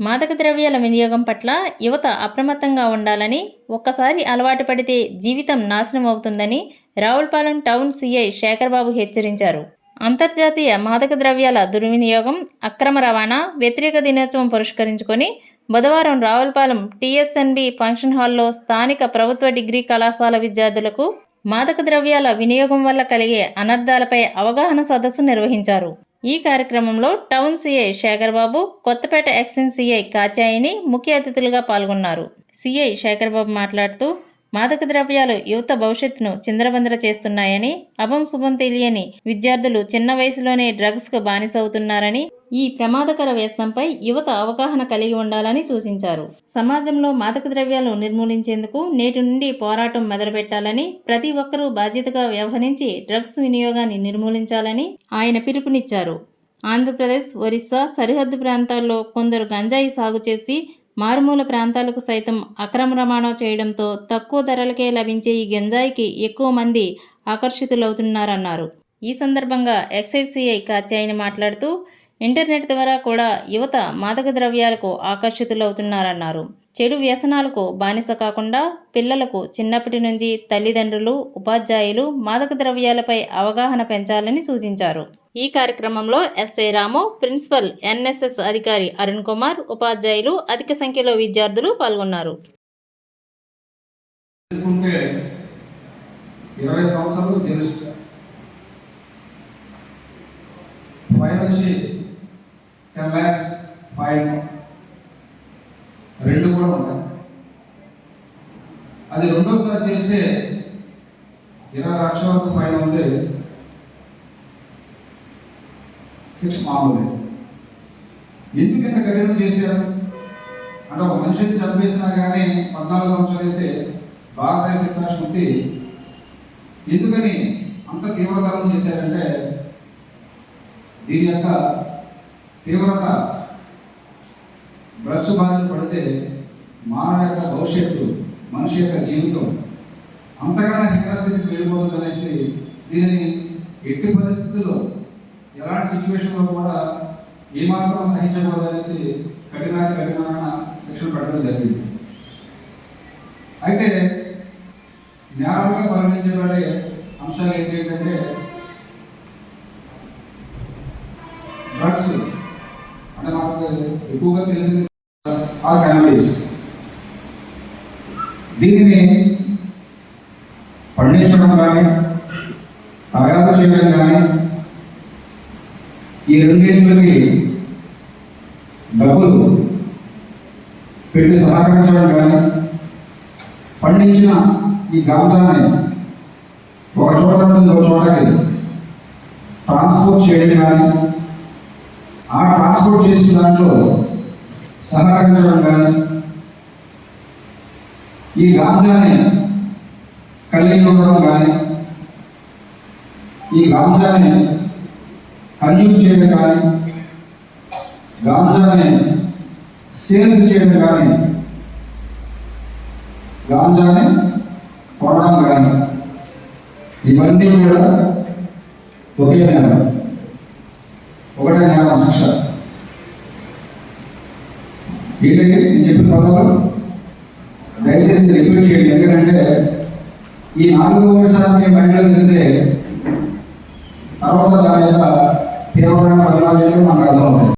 మాదక ద్రవ్యాల వినియోగం పట్ల యువత అప్రమత్తంగా ఉండాలని ఒక్కసారి అలవాటు పడితే జీవితం నాశనం అవుతుందని రావులపాలెం టౌన్ సీఐ శేఖర్బాబు హెచ్చరించారు. అంతర్జాతీయ మాదక ద్రవ్యాల దుర్వినియోగం అక్రమ రవాణా వ్యతిరేక దినోత్సవం పురస్కరించుకొని బుధవారం రావులపాలెం టీఎస్ఎన్బి ఫంక్షన్ హాల్లో స్థానిక ప్రభుత్వ డిగ్రీ కళాశాల విద్యార్థులకు మాదక ద్రవ్యాల వినియోగం వల్ల కలిగే అనర్థాలపై అవగాహన సదస్సు నిర్వహించారు. ఈ కార్యక్రమంలో town CI Shekharbabu Kothapeta excise CI కాచాయిని ముఖ్య అతిథులుగా పాల్గొన్నారు. సీఐ శేఖర్బాబు మాట్లాడుతూ మాదక ద్రవ్యాలు యువత భవిష్యత్తును చిందరబందర చేస్తున్నాయని అభం శుభం తెలియని విద్యార్థులు చిన్న వయసులోనే డ్రగ్స్కు బానిసవుతున్నారని ఈ ప్రమాదకర వ్యసనంపై యువత అవగాహన కలిగి ఉండాలని సూచించారు. సమాజంలో మాదక ద్రవ్యాలు నిర్మూలించేందుకు నేటి నుండి పోరాటం మొదలుపెట్టాలని ప్రతి ఒక్కరూ బాధ్యతగా వ్యవహరించి డ్రగ్స్ వినియోగాన్ని నిర్మూలించాలని ఆయన పిలుపునిచ్చారు. ఆంధ్రప్రదేశ్ ఒరిస్సా సరిహద్దు ప్రాంతాల్లో కొందరు గంజాయి సాగు చేసి మారుమూల ప్రాంతాలకు సైతం అక్రమ రవాణా చేయడంతో తక్కువ ధరలకే లభించే ఈ గంజాయికి ఎక్కువ మంది ఆకర్షితులవుతున్నారన్నారు. ఈ సందర్భంగా ఎక్సైజ్ సిఐ కాచాయిని మాట్లాడుతూ ఇంటర్నెట్ ద్వారా కూడా యువత మాదక ద్రవ్యాలకు ఆకర్షితులవుతున్నారన్నారు. చెడు వ్యసనాలకు బానిస కాకుండా పిల్లలకు చిన్నప్పటి నుంచి తల్లిదండ్రులు ఉపాధ్యాయులు మాదక ద్రవ్యాలపై అవగాహన పెంచాలని సూచించారు. ఈ కార్యక్రమంలో ఎస్ఐ రాము ప్రిన్సిపల్ ఎన్ఎస్ఎస్ అధికారి అరుణ్ కుమార్ ఉపాధ్యాయులు అధిక సంఖ్యలో విద్యార్థులు పాల్గొన్నారు. ఇరవై సంవత్సరాలు టెన్ ల్యాక్స్ రెండు కూడా ఉంటాయి. అది రెండోసారి చేస్తే ఇరవై లక్షల వరకు ఫైన్ ఉంది శిక్ష మామూలే. ఎందుకు ఇంత కఠినం చేశారు? అంటే ఒక మనిషిని చంపేసినా కానీ పద్నాలుగు సంవత్సరాలు వేసే భారతదేశ శిక్షణ స్మృతి ఎందుకని అంత తీవ్రతరం చేశారంటే దీని యొక్క తీవ్రత డ్రగ్స్ బారిన పడితే మానవ యొక్క భవిష్యత్తు మనిషి యొక్క జీవితం అంతకన్నా హీనస్థితికి వెళ్ళిపోతుంది అనేసి దీనిని ఎట్టి పరిస్థితుల్లో ఎలాంటి సిచ్యువేషన్లో కూడా ఏమాత్రం సహించకూడదు అనేసి కఠినాతి కఠినమైన శిక్షణ పెట్టడం జరిగింది. అయితే నేరాలుగా పరిగణించబడే అంశాలు ఏంటి ఏంటంటే డ్రగ్స్ అంటే మనకు ఎక్కువగా తెలిసింది ఆ కెనబిస్ దీనిని పండించడం కానీ తయారు చేయడం కానీ ఈ రెండింటికి డబ్బులు పెట్టి సహకరించడం కానీ పండించిన ఈ గాంజాన్ని ఒక చోట నుండి ఒక చోటకి ట్రాన్స్పోర్ట్ చేయడం కానీ ఆ ట్రాన్స్పోర్ట్ చేసిన దాంట్లో సహకరించడం కానీ ఈ గాంజాని కలిగి ఉండడం కానీ ఈ గాంజాని కన్జ్యూమ్ చేయడం కానీ గాంజాని సేల్స్ చేయడం కానీ గాంజాని కొనడం కానీ ఇవన్నీ కూడా ఒకే నేరం. ఒకటే నేరం శిక్ష. ఏంటంటే నేను చెప్పిన పదాలు దయచేసి రిపీట్ చేయండి. ఎందుకంటే ఈ నాలుగు వర్షాలు మీ మైండ్లో తిరిగితే తర్వాత దాని యొక్క తీవ్రమైన పరిణామాలు మనకు అర్థమవుతాయి